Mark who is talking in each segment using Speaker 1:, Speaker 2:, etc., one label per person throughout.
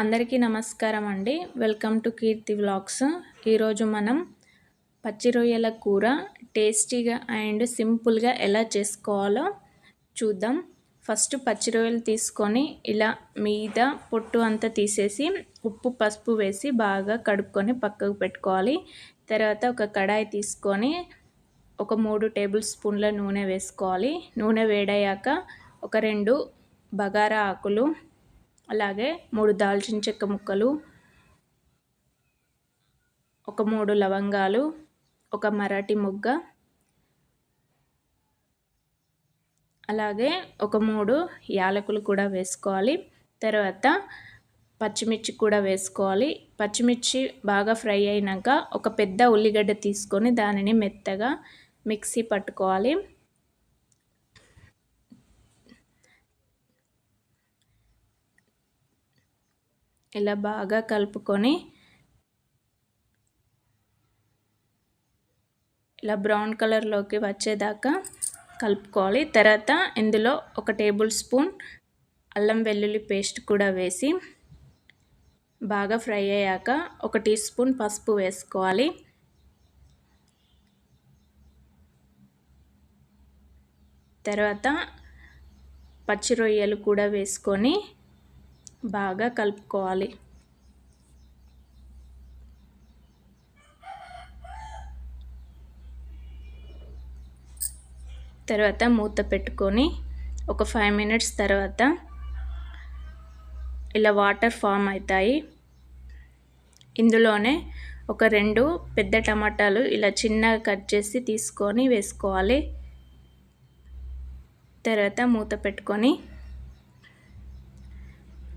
Speaker 1: అందరికీ నమస్కారం అండి. Welcome to Keerthi vlogs. ఈరోజు మనం పచ్చి రొయ్యల కూర టేస్టీగా అండ్ సింపుల్గా ఎలా చేసుకోవాలో చూద్దాం. ఫస్ట్ పచ్చి రొయ్యలు తీసుకొని ఇలా మీద పొట్టు అంతా తీసేసి ఉప్పు పసుపు వేసి బాగా కడుక్కొని పక్కకు పెట్టుకోవాలి. తర్వాత ఒక కడాయి తీసుకొని ఒక మూడు టేబుల్ స్పూన్ల నూనె వేసుకోవాలి. నూనె వేడయ్యాక ఒక రెండు బగారా ఆకులు అలాగే మూడు దాల్చిన చెక్క ముక్కలు ఒక మూడు లవంగాలు ఒక మరాఠీ మొగ్గ అలాగే ఒక మూడు యాలకులు కూడా వేసుకోవాలి. తర్వాత పచ్చిమిర్చి కూడా వేసుకోవాలి. పచ్చిమిర్చి బాగా ఫ్రై అయినాక ఒక పెద్ద ఉల్లిగడ్డ తీసుకొని దానిని మెత్తగా మిక్సీ పట్టుకోవాలి. ఇలా బాగా కలుపుకొని ఇలా బ్రౌన్ కలర్లోకి వచ్చేదాకా కలుపుకోవాలి. తర్వాత ఇందులో ఒక టేబుల్ స్పూన్ అల్లం వెల్లుల్లి పేస్ట్ కూడా వేసి బాగా ఫ్రై అయ్యాక ఒక టీ స్పూన్ పసుపు వేసుకోవాలి. తర్వాత పచ్చి రొయ్యలు కూడా వేసుకొని బాగా కలుపుకోవాలి. తర్వాత మూత పెట్టుకొని ఒక ఫైవ్ మినిట్స్ తర్వాత ఇలా వాటర్ ఫామ్ అవుతాయి. ఇందులోనే ఒక రెండు పెద్ద టమాటాలు ఇలా చిన్నగా కట్ చేసి తీసుకొని వేసుకోవాలి. తర్వాత మూత పెట్టుకొని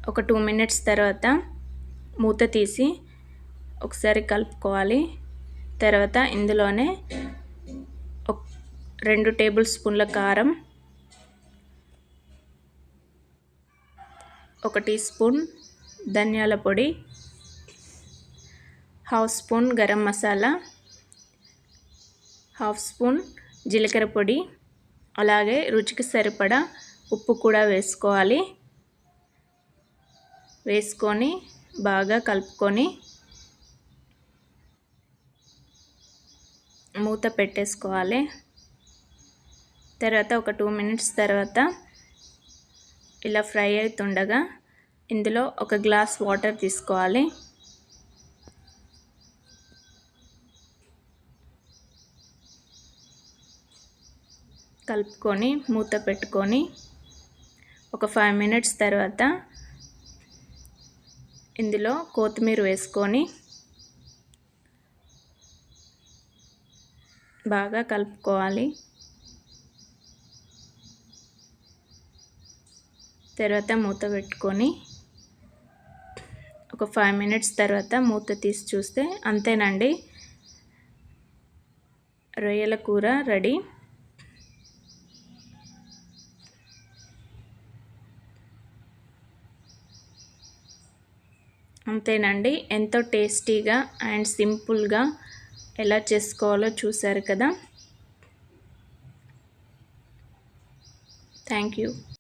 Speaker 1: ఒక టూ మినిట్స్ తర్వాత మూత తీసి ఒకసారి కలుపుకోవాలి. తర్వాత ఇందులోనే రెండు టేబుల్ స్పూన్ల కారం ఒక టీ స్పూన్ ధనియాల పొడి half spoon garam masala half spoon జీలకర్ర పొడి అలాగే రుచికి సరిపడా ఉప్పు కూడా వేసుకోవాలి. వేసుకొని బాగా కలుపుకొని మూత పెట్టేసుకోవాలి. తర్వాత ఒక టూ మినిట్స్ తర్వాత ఇలా ఫ్రై అవుతుండగా ఇందులో ఒక గ్లాస్ వాటర్ తీసుకోవాలి. కలుపుకొని మూత పెట్టుకొని ఒక ఫైవ్ మినిట్స్ తర్వాత ఇందులో కొత్తిమీర వేసుకొని బాగా కలుపుకోవాలి. తర్వాత మూత పెట్టుకొని ఒక ఫైవ్ మినిట్స్ తర్వాత మూత తీసి చూస్తే అంతేనండి. రొయ్యల కూర రెడీ. అంతేనండి. ఎంతో టేస్టీగా అండ్ సింపుల్గా ఎలా చేసుకోవాలో చూశారు కదా. Thank you.